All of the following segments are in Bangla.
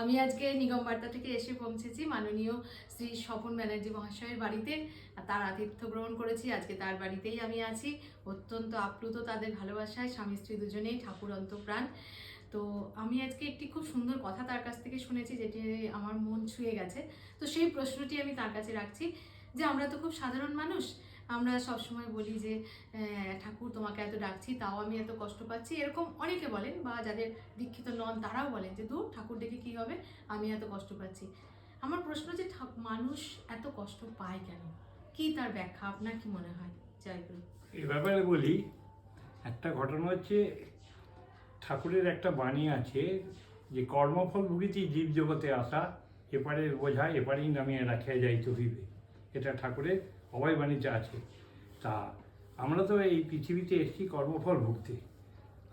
আমি আজকে নিগম বার্তা থেকে এসে পৌঁছেছি। মাননীয় শ্রী স্বপন ব্যানার্জি মহাশয়ের বাড়িতে। তার আতিথ্য গ্রহণ করেছি। আজকে তার বাড়িতেই আমি আছি। অত্যন্ত আপ্লুত তাদের ভালোবাসায় স্বামী স্ত্রী দুজনেই ঠাকুর অন্তপ্রাণ। তো আমি আজকে একটি খুব সুন্দর কথা তার কাছ থেকে শুনেছি, যেটি আমার মন ছুঁয়ে গেছে। তো সেই প্রশ্নটি আমি তার কাছে রাখছি যে, আমরা তো খুব সাধারণ মানুষ। আমরা সবসময় বলি যে ঠাকুর তোমাকে এত ডাকছি, তাও আমি এত কষ্ট পাচ্ছি। এরকম অনেকে বলেন বা যাদের দীক্ষিত নন তারাও বলেন যে, দূর, ঠাকুর ডেকে কী হবে? আমি এত কষ্ট পাচ্ছি। আমার প্রশ্ন যে মানুষ এত কষ্ট পায় কেন? কি তার ব্যাখ্যা? আপনার কি মনে হয়? জয়গুরু। এ ব্যাপারে বলি, একটা ঘটনা হচ্ছে, ঠাকুরের একটা বাণী আছে যে, কর্মফল ভুগিতেই জীব জগতে আসা, এপারের বোঝা, এপারেই নামিয়ে রাখিয়া যাইতে হইবে এটা ঠাকুরের অভয় বাণিজ্য আছে। তা আমরা তো এই পৃথিবীতে এসেছি কর্মফল ভুগতে।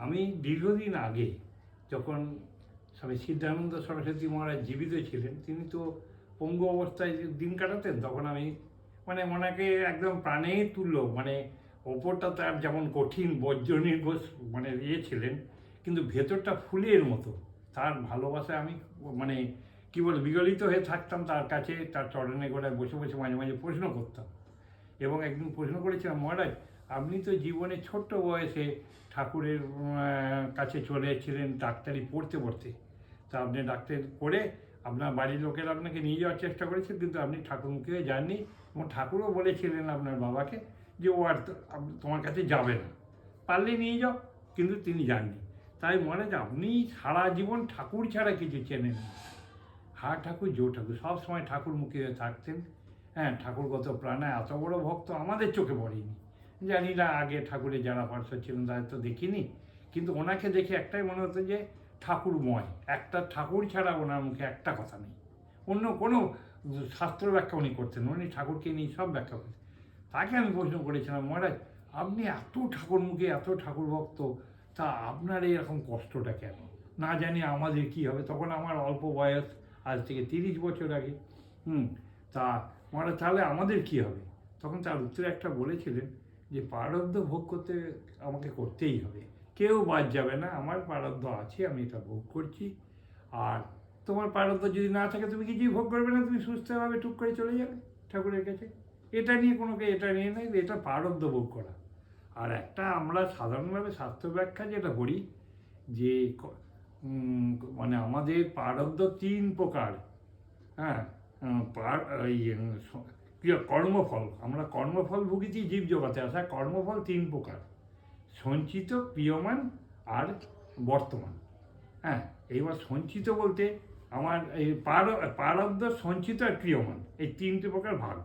আমি দীর্ঘদিন আগে যখন স্বামী সিদ্ধানন্দ সরস্বতী মহারাজ জীবিত ছিলেন, তিনি তো পঙ্গু অবস্থায় দিন কাটাতেন, তখন আমি মানে ওনাকে একদম প্রাণে তুললো মানে ওপরটা তার যেমন কঠিন বজ্র নির্ঘোষ মানে ইয়ে ছিলেন, কিন্তু ভেতরটা ফুলের মতো। তার ভালোবাসায় আমি মানে কি বল বিগলিত হয়ে থাকতাম তার কাছে, তার চরণে গোড়ায় বসে বসে মাঝে মাঝে প্রশ্ন করতাম। এবং একদিন প্রশ্ন করেছিলাম, মহারাজ, আপনি তো জীবনে ছোট্ট বয়সে ঠাকুরের কাছে চলে এসেছিলেন ডাক্তারি পড়তে পড়তে। তা আপনি ডাক্তার পড়ে আপনার বাড়ির লোকেরা আপনাকে নিয়ে যাওয়ার চেষ্টা করেছে, কিন্তু আপনি ঠাকুরমুখে যাননি এবং ঠাকুরও বলেছিলেন আপনার বাবাকে যে ও আর তোমার কাছে যাবে না। পারলে নিয়ে যাও, কিন্তু তিনি যাননি। তাই মহারাজ, আপনি সারা জীবন ঠাকুর ছাড়া কিছু চেনেন। হা ঠাকুর, জো ঠাকুর, সব সময় ঠাকুর মুখে থাকতেন। হ্যাঁ ঠাকুরগত প্রাণে এত বড় ভক্ত আমাদের চোখে পড়েনি। জানি না আগে ঠাকুরের যারা পার্শ্ব ছিলেন তাদের তো দেখিনি, কিন্তু ওনাকে দেখে একটাই মনে হতো যে ঠাকুরময়, একটা ঠাকুর ছাড়া ওনার মুখে একটা কথা নেই। অন্য কোনো শাস্ত্র ব্যাখ্যা উনি করতেন উনি ঠাকুরকে নিয়ে সব ব্যাখ্যা করতেন। তাকে আমি প্রশ্ন করেছিলাম, মহারাজ, আপনি এত ঠাকুর মুখে এত ঠাকুর ভক্ত, তা আপনার এই এরকম কষ্টটা কেন? না জানি আমাদের কি হবে। তখন আমার অল্প বয়স, আজ থেকে তিরিশ বছর আগে, হুম তা মহারাজ, তাহলে আমাদের কি হবে? তখন তার উত্তরে একটা বলেছিলেন যে প্রারব্ধ ভোগ করতে আমাকে করতেই হবে। কেউ বাদ যাবে না, আমার প্রারব্ধ আছে, আমি এটা ভোগ করছি। আর তোমার প্রারব্ধ যদি না থাকে, তুমি কিছুই ভোগ করবে না, তুমি সুস্থভাবে টুক করে চলে যাবে ঠাকুরের কাছে। এটা নিয়ে কোনো কে- এটা নিয়ে নেই এটা প্রারব্ধ ভোগ করা। আর একটা আমরা সাধারণভাবে স্বাস্থ্য ব্যাখ্যা যেটা করি যে মানে আমাদের প্রারব্ধ তিন প্রকার হ্যাঁ? স- কি কর্মফল। আমরা কর্মফল ভুগিছি, জীব জগতে আসা। কর্মফল তিন প্রকার। সঞ্চিত, প্রিয়মান আর বর্তমান। হ্যাঁ এইবার সঞ্চিত বলতে আমার এই পার- প্রারব্ধ সঞ্চিত আর প্রিয়মান এই তিনটে প্রকার ভাগ।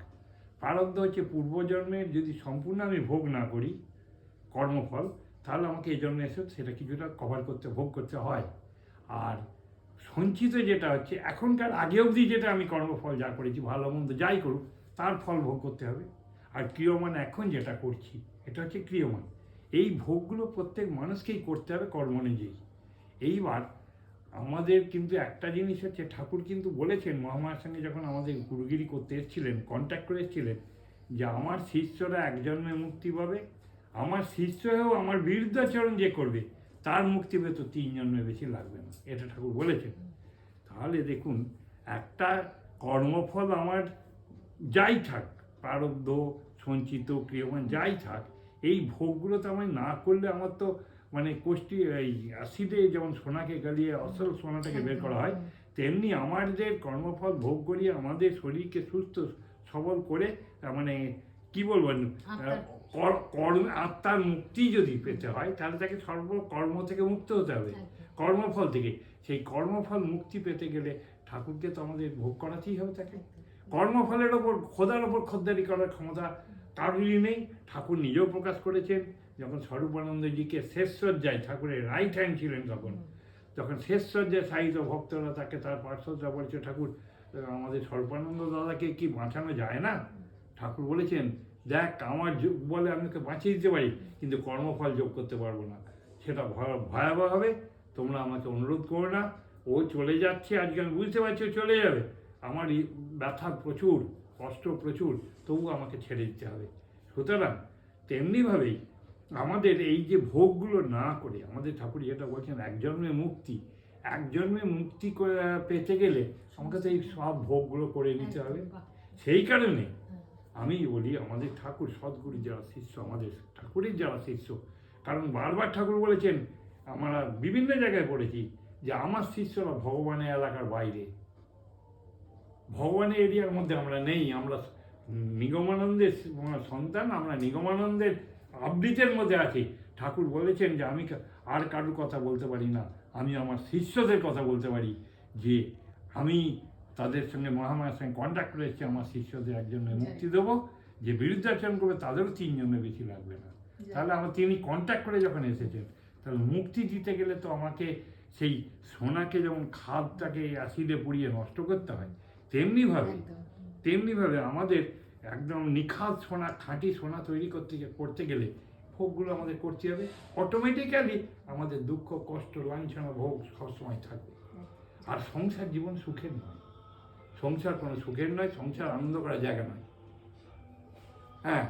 প্রারব্ধ হচ্ছে পূর্বজন্মের যদি সম্পূর্ণ আমি ভোগ না করি কর্মফল, তাহলে আমাকে এই জন্মে এসে সেটা কিছুটা কভার করতে, ভোগ করতে হয়। আর সঞ্চিত যেটা হচ্ছে, এখনকার আগে অবধি যেটা আমি কর্মফল যা করেছি, ভালো মন্দ যাই করুক, তার ফল ভোগ করতে হবে। আর ক্রিয়মান এখন যেটা করছি, এটা হচ্ছে ক্রিয়মান। এই ভোগগুলো প্রত্যেক মানুষকেই করতে হবে কর্ম অনুযায়ী এইবার আমাদের কিন্তু একটা জিনিস হচ্ছে, ঠাকুর কিন্তু বলেছেন, মহামায়ার সঙ্গে যখন আমাদের গুরুগিরি করতে এসেছিলেন কন্ট্যাক্ট করে এসেছিলেন, যে আমার শিষ্যরা এক জন্মে মুক্তি পাবে, আমার শিষ্য হয়েও আমার বিরুদ্ধাচরণ যে করবে তার মুক্তি পেতে তিন জন্মে বেশি লাগবে না। এটা ঠাকুর বলেছেন। তাহলে দেখুন, একটা কর্মফল আমার যাই থাক প্রারব্ধ সঞ্চিত, ক্রিয়মান যাই থাক, এই ভোগগুলো তো আমি না করলে আমার তো মানে কোষ্ঠী, এই অ্যাসিডে যেমন সোনাকে গালিয়ে আসল সোনাটাকে বের করা হয়, তেমনি আমাদের কর্মফল ভোগ করিয়ে আমাদের শরীরকে সুস্থ, সবল করে মানে কি বলব আত্মার- কর- কর্ম আত্মার মুক্তি যদি পেতে হয় তাহলে তাকে সর্ব কর্ম থেকে মুক্ত হতে হবে। কর্মফল থেকে। সেই কর্মফল মুক্তি পেতে গেলে ঠাকুরকে তো আমাদের ভোগ করাতেই হবে তাকে। কর্মফলের ওপর খোদার ওপর খদ্দারি করার ক্ষমতা কারুরই নেই। ঠাকুর নিজেও প্রকাশ করেছেন। যখন স্বরূপানন্দজিকে শেষ সজ্জায় ঠাকুরের রাইট হ্যান্ড ছিলেন তখন যখন শেষ সজ্জায় সাহিত্য ভক্তরা তাকে তার পার্শ্বরা বলছে ঠাকুর আমাদের স্বরূপানন্দ দাদাকে কি বাঁচানো যায় না? ঠাকুর বলেছেন দেখ আমার যোগ বলে আমি ওকে বাঁচিয়ে দিতে পারি কিন্তু কর্মফল যোগ করতে পারব না। সেটা ভয়- ভয়াবহ হবে। তোমরা আমাকে অনুরোধ করো না। ও চলে যাচ্ছে আজকে আমি বুঝতে পারছি ও চলে যাবে। আমার ব্যথা প্রচুর কষ্ট প্রচুর তবু আমাকে ছেড়ে দিতে হবে। সুতরাং তেমনিভাবেই আমাদের এই যে ভোগগুলো না করে আমাদের ঠাকুর যেটা বলছেন এক জন্মে মুক্তি এক জন্মে মুক্তি করে পেতে গেলে আমাকে তো এই সব ভোগগুলো করে নিতে হবে। সেই কারণে হ্যাঁ। আমি বলি, আমাদের ঠাকুর, সদ্গুরু যারা শিষ্য, আমাদের ঠাকুরের যারা শিষ্য। কারণ বারবার ঠাকুর বলেছেন, আমরা বিভিন্ন জায়গায় পড়েছি যে আমার শিষ্যরা ভগবানের এলাকার বাইরে। ভগবানের এরিয়ার মধ্যে আমরা নেই, আমরা নিগমানন্দের সন্তান, আমরা নিগমানন্দের আবৃতের মধ্যে আছি। ঠাকুর বলেছেন যে আমি আর কারোর কথা বলতে পারি না, আমি আমার শিষ্যদের কথা বলতে পারি যে আমি তাদের সঙ্গে মহামায়ের সঙ্গে কন্ট্যাক্ট করে এসেছি আমার শিষ্যদের একজনের মুক্তি দেবো। যে বিরুদ্ধাচরণ করবে তাদেরও তিনজনের বেশি লাগবে না। তাহলে আমার তিনি কন্ট্যাক্ট করে যখন এসেছেন তাহলে মুক্তি দিতে গেলে তো আমাকে সেই সোনাকে যেমন খাদটাকে অ্যাসিডে পুড়িয়ে নষ্ট করতে হয় তেমনিভাবে তেমনিভাবে আমাদের একদম নিখাদ সোনা খাঁটি সোনা তৈরি করতে করতে গেলে ভোগগুলো আমাদের করতে হবে। অটোমেটিক্যালি আমাদের দুঃখ কষ্ট লাঞ্ছনা ভোগ সবসময় থাকবে। আর সংসার জীবন সুখের নয়। সংসার কোনো সুখের নয় সংসার আনন্দ করার জায়গা নয়। হ্যাঁ।